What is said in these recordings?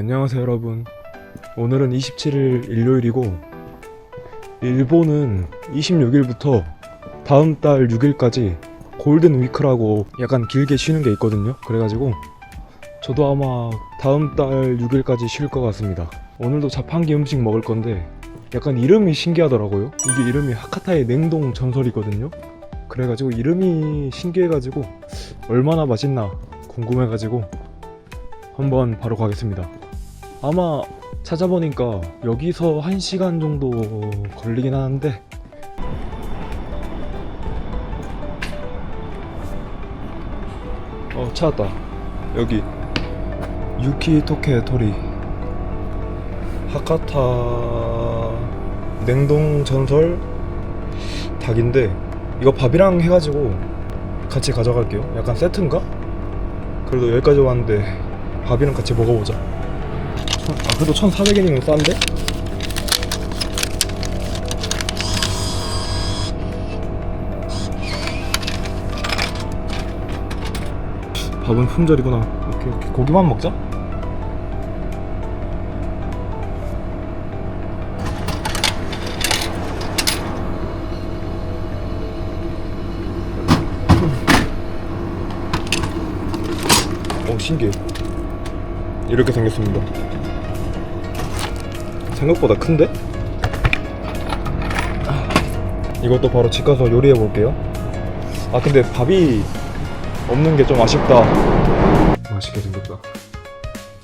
안녕하세요 여러분. 오늘은 27일 일요일이고 일본은 26일부터 다음 달 6일까지 골든 위크라고 약간 길게 쉬는 게 있거든요. 그래가지고 저도 아마 다음 달 6일까지 쉴 것 같습니다. 오늘도 자판기 음식 먹을 건데 약간 이름이 신기하더라고요. 이게 이름이 하카타의 냉동 전설이거든요. 그래가지고 이름이 신기해가지고 얼마나 맛있나 궁금해가지고 한번 바로 가겠습니다. 아마 찾아보니까 여기서 1시간 정도 걸리긴 하는데. 어 찾았다. 여기. 유키토케 토리. 하카타 냉동 전설 닭인데 이거 밥이랑 해가지고 같이 가져갈게요. 약간 세트인가? 그래도 여기까지 왔는데 밥이랑 같이 먹어보자. 천- 아 그래도 1,400엔이면 싼데? 밥은 품절이구나. 오케이 오케이 고기만 먹자. 어 신기해. 이렇게 생겼습니다. 생각보다 큰데? 아, 이것도 바로 집 가서 요리해 볼게요. 아 근데 밥이 없는 게 좀 아쉽다. 맛있게 생겼다.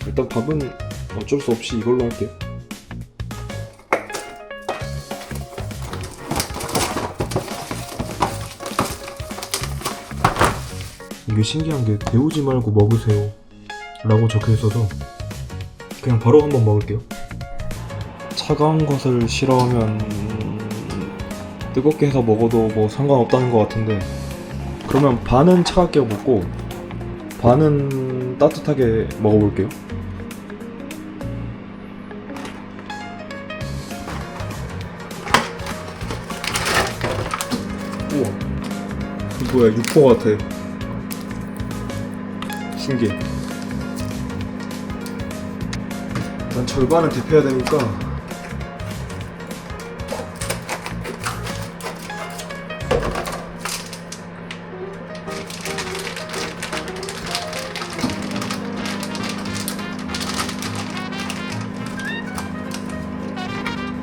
일단 밥은 어쩔 수 없이 이걸로 할게요. 이게 신기한 게 데우지 말고 먹으세요. 라고 적혀 있어서 그냥 바로 한번 먹을게요. 차가운 것을 싫어하면 뜨겁게 해서 먹어도 뭐 상관없다는 것 같은데 그러면 반은 차갑게 먹고 반은 따뜻하게 먹어볼게요. 우와, 뭐야 육포 같아. 신기해. 난 절반은 데펴야 되니까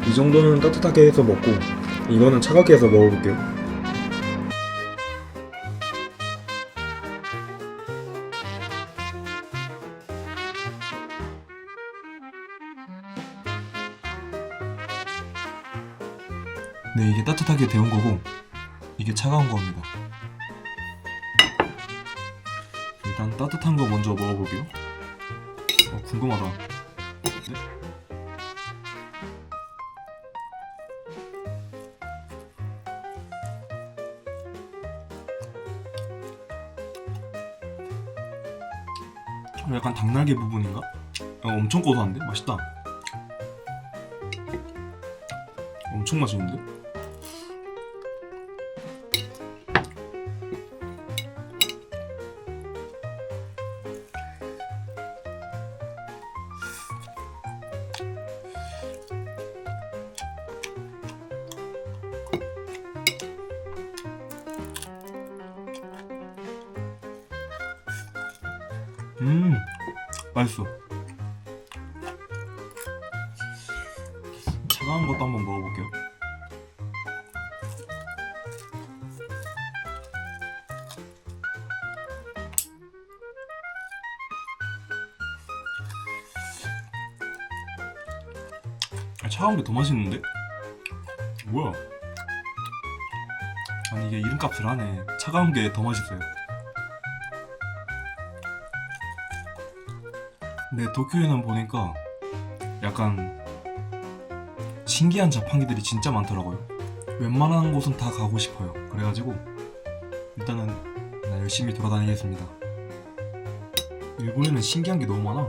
이 정도는 따뜻하게 해서 먹고 이거는 차갑게 해서 먹어볼게요. 네, 이게 따뜻하게 데운 거고 이게 차가운 겁니다. 일단 따뜻한 거 먼저 먹어볼게요. 어, 궁금하다. 네? 약간 닭날개 부분인가? 어, 엄청 고소한데? 맛있다. 엄청 맛있는데? 음, 맛있어. 차가운 것도 한번 먹어볼게요. 아, 차가운 게 더 맛있는데? 뭐야? 아니 이게 이름값을 하네. 차가운 게 더 맛있어요. 근데 도쿄에는 보니까 약간 신기한 자판기들이 진짜 많더라고요. 웬만한 곳은 다 가고 싶어요. 그래가지고 일단은 나 열심히 돌아다니겠습니다. 일본에는 신기한 게 너무 많아.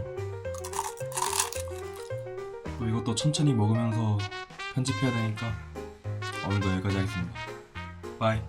또 이것도 천천히 먹으면서 편집해야 되니까 오늘도 여기까지 하겠습니다. 바이.